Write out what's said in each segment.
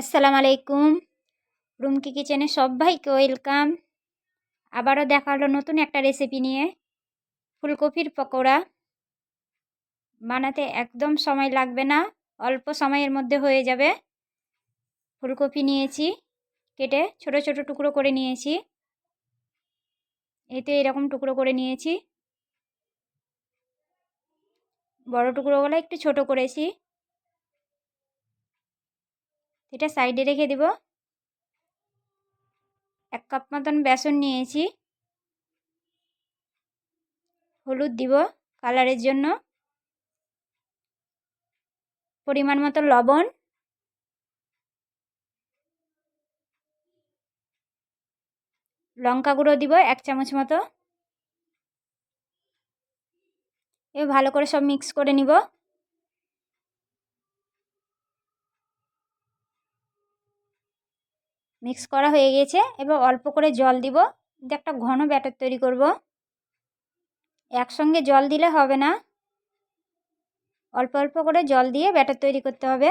আসসালামু আলাইকুম। রুমকি কিচেনে সবাইকে ওয়েলকাম আবারও দেখা হলো নতুন একটা রেসিপি নিয়ে। ফুলকপির পকোড়া। বানাতে একদম সময় লাগবে না, অল্প সময়ের মধ্যে হয়ে যাবে। ফুলকপি নিয়েছি, কেটে ছোট ছোট টুকরো করে নিয়েছি। এতে এরকম টুকরো করে নিয়েছি। বড় টুকরোগুলো একটু ছোট করেছি। এটা সাইডে রেখে দেব। এক কাপ মতন বেসন নিয়েছি। হলুদ দিব কালারের জন্য। পরিমাণ মতো লবণ। লঙ্কা গুঁড়ো দিব এক চামচ মতো। এবার ভালো করে সব মিক্স করে নিব। মিক্স করা হয়ে গেছে। এবার অল্প করে জল দিব। কিন্তু একটা ঘন ব্যাটার তৈরি করব। একসঙ্গে জল দিলে হবে না। অল্প অল্প করে জল দিয়ে ব্যাটার তৈরি করতে হবে।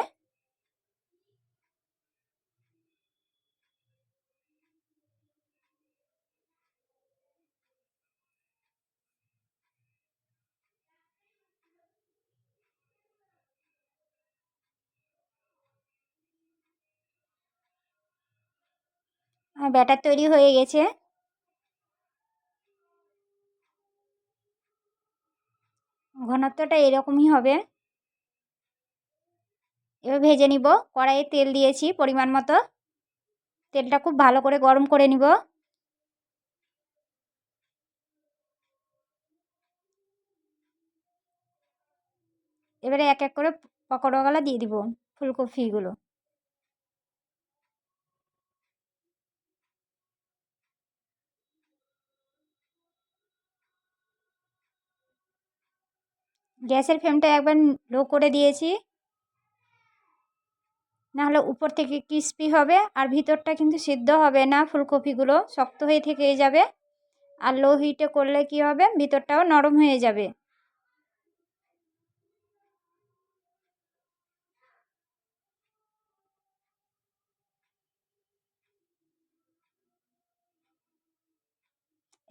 ব্যাটার তৈরি হয়ে গেছে। ঘনত্বটা এরকমই হবে। এবার ভেজে নিব। কড়াইয়ে তেল দিয়েছি পরিমাণ মতো। তেলটা খুব ভালো করে গরম করে নিব। এবারে এক এক করে পকোড়াগুলো দিয়ে দিব ফুলকপিগুলো। গ্যাসের ফ্লেমটা একবার লো করে দিয়েছি। নাহলে উপর থেকে ক্রিস্পি হবে আর ভিতরটা কিন্তু সিদ্ধ হবে না, ফুলকপিগুলো শক্ত হয়ে থেকে যাবে। আর লো হিটে করলে কি হবে? ভিতরটাও নরম হয়ে যাবে।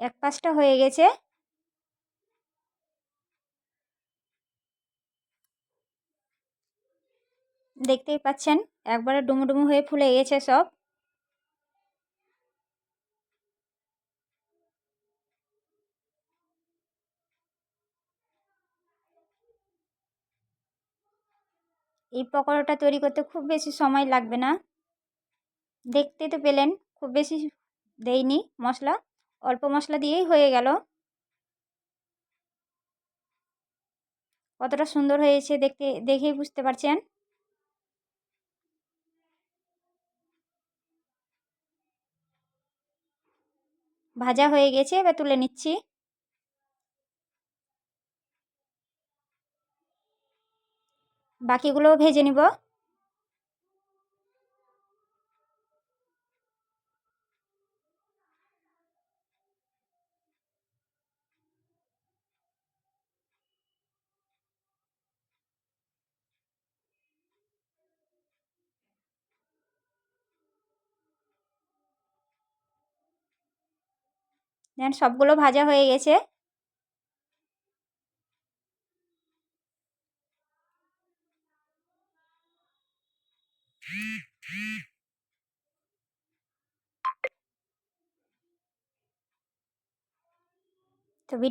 এক পাশটা হয়ে গেছে। দেখতেই পাচ্ছেন, একবারে ডুমো ডুমো হয়ে ফুলে গেছে সব। এই পকোড়াটা তৈরি করতে খুব বেশি সময় লাগবে না। দেখতে তো পেলেন, খুব বেশি দেইনি মশলা, অল্প মশলা দিয়েই হয়ে গেল। কতটা সুন্দর হয়েছে দেখতে, দেখেই বুঝতে পারছেন। ভাজা হয়ে গেছে এবার তুলে নিচ্ছি। বাকিগুলোও ভেজে নিব। দেন সবগুলো ভাজা হয়ে গেছে। তো ভিডিও